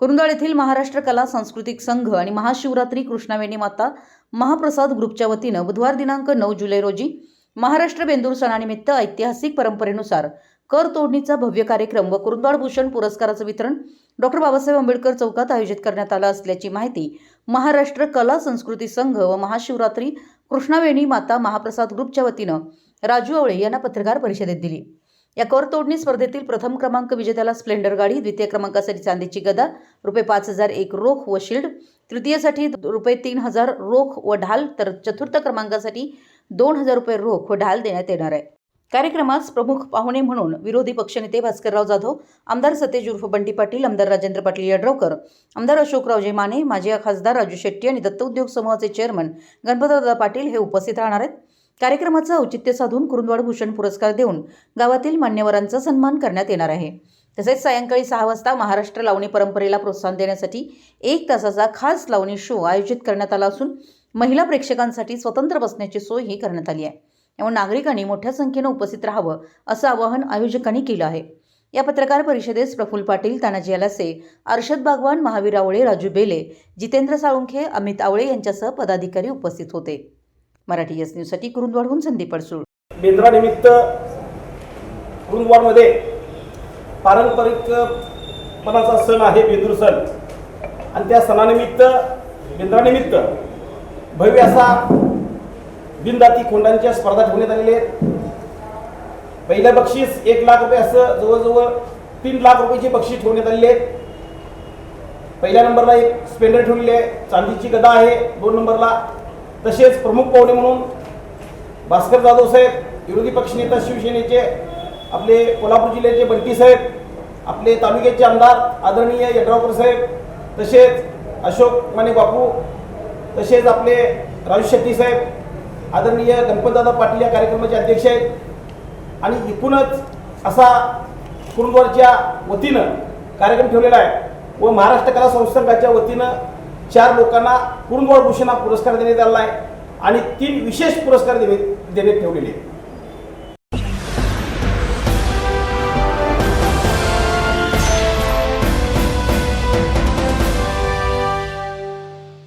कुरुंदाळ येथील महाराष्ट्र कला सांस्कृतिक संघ आणि महाशिवरात्री कृष्णावेणी माता महाप्रसाद ग्रुपच्या वतीनं बुधवार दिनांक नऊ जुलै रोजी महाराष्ट्र बेंदूर सणानिमित्त ऐतिहासिक परंपरेनुसार कर तोडणीचा भव्य कार्यक्रम व कुरुंदाळ भूषण पुरस्काराचं वितरण डॉक्टर बाबासाहेब आंबेडकर चौकात आयोजित करण्यात आलं असल्याची माहिती महाराष्ट्र कला संस्कृती संघ व महाशिवरात्री कृष्णावेणी माता महाप्रसाद ग्रुपच्या वतीनं राजू आवळे यांना पत्रकार परिषदेत दिली. या कर तोडणी स्पर्धेतील प्रथम क्रमांक विजेत्याला स्प्लेंडर गाडी द्वितीय क्रमांकासाठी चांदीची गदा रुपये पाच हजार एक रोख व शिल्ड तृतीयसाठी रुपये तीन हजार रोख व ढाल तर चतुर्थ क्रमांकासाठी दोन हजार रुपये रोख व ढाल देण्यात येणार आहे. कार्यक्रमास प्रमुख पाहुणे म्हणून विरोधी पक्षनेते भास्करराव जाधव आमदार सतेज उर्फ बंटी पाटील आमदार राजेंद्र पाटील यड्रावकर आमदार अशोकरावजी माने माजी खासदार राजू शेट्टी आणि दत्त उद्योग समूहाचे चेअरमन गणपतदादा पाटील हे उपस्थित राहणार आहेत. कार्यक्रमाचं औचित्य साधून कुरुंदवाड भूषण पुरस्कार देऊन गावातील मान्यवरांचा सन्मान करण्यात येणार आहे. तसेच सायंकाळी सहा वाजता महाराष्ट्र लावणी परंपरेला प्रोत्साहन देण्यासाठी एक तासाचा खास लावणी शो आयोजित करण्यात आला असून महिला प्रेक्षकांसाठी स्वतंत्र बसण्याची सोयही करण्यात आली आहे. त्यामुळे नागरिकांनी मोठ्या संख्येनं उपस्थित राहावं असं आवाहन आयोजकांनी केलं आहे. या पत्रकार परिषदेस प्रफुल्ल पाटील तानाजी अलासे अर्षद बागवान महावीर आवळे राजू बेले जितेंद्र साळुंखे अमित आवळे यांच्यासह पदाधिकारी उपस्थित होते. मराठी एस न्यूजसाठी कुरुंदवाडहून संदीप अडसूळ बेंद्रानिमित्त कुरुंदवाडमध्ये पारंपरिकपणाचा सण आहे बेंदूर सण. आणि त्या सणानिमित्त बेंद्रानिमित्त भव्य असा बिनदाती खोंडांच्या स्पर्धा ठेवण्यात आलेल्या आहेत. पहिलं बक्षीस एक लाख रुपये असं जवळजवळ तीन लाख रुपयाची बक्षीस ठेवण्यात आलेली आहेत. पहिल्या नंबरला एक स्पेंडर ठेवलेली आहे. चांदीची गदा आहे दोन नंबरला. तसेच प्रमुख पाहुणे म्हणून भास्कर जाधव साहेब विरोधी पक्षनेता शिवसेनेचे आपले कोल्हापूर जिल्ह्याचे बंटी साहेब आपले तालुक्याचे आमदार आदरणीय यड्रावकर साहेब तसेच अशोक माने बापू तसेच आपले राजू शेट्टी साहेब आदरणीय गणपतदादा पाटील या कार्यक्रमाचे अध्यक्ष आहेत. आणि एकूणच असा कुरुंदवारच्या वतीनं कार्यक्रम ठेवलेला आहे व महाराष्ट्र कला संस्थांच्या वतीनं चार लोकांना कुरुंदवाड भूषण हा पुरस्कार देण्यात आला आहे आणि तीन विशेष पुरस्कार देण्यात देण्यात ठेवलेले आहेत.